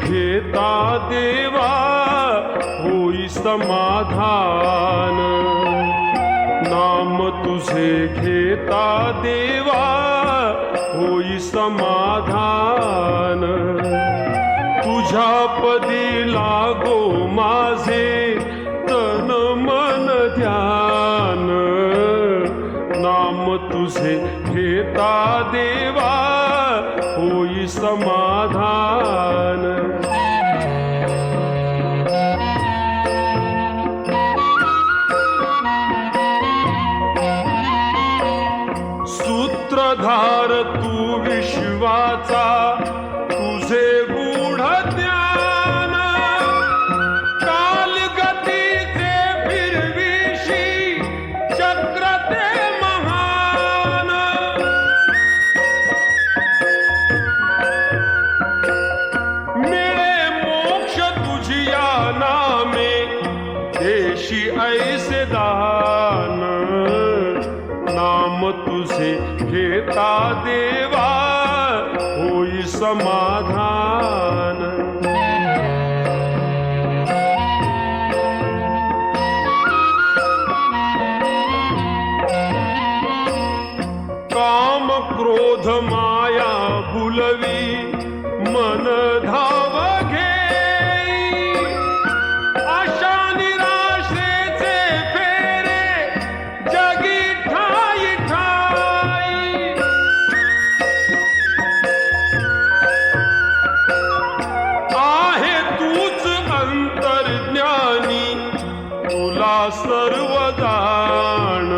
घेता देवा होई समाधान. नाम तुझे घेता देवा होई समाधान. तुझ्या पदी लागो माझे तन मन ध्यान. नाम तुझे घेता देवा होई समाधान. सूत्रधार तू विश्वाचा देशी ऐसे दान नाम तुझे घेता देवा होई समाधान। काम क्रोध माया बुलवी सर्व जाण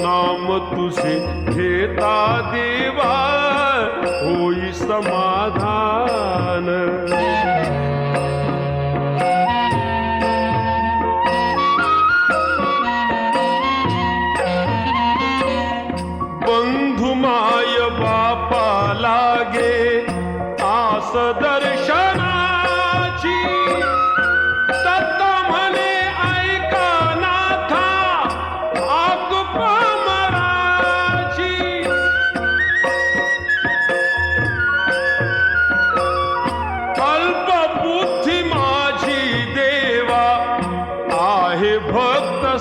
नाम तुझे घेता देवा होई समाधान. बंधु माय बापा लागे आसद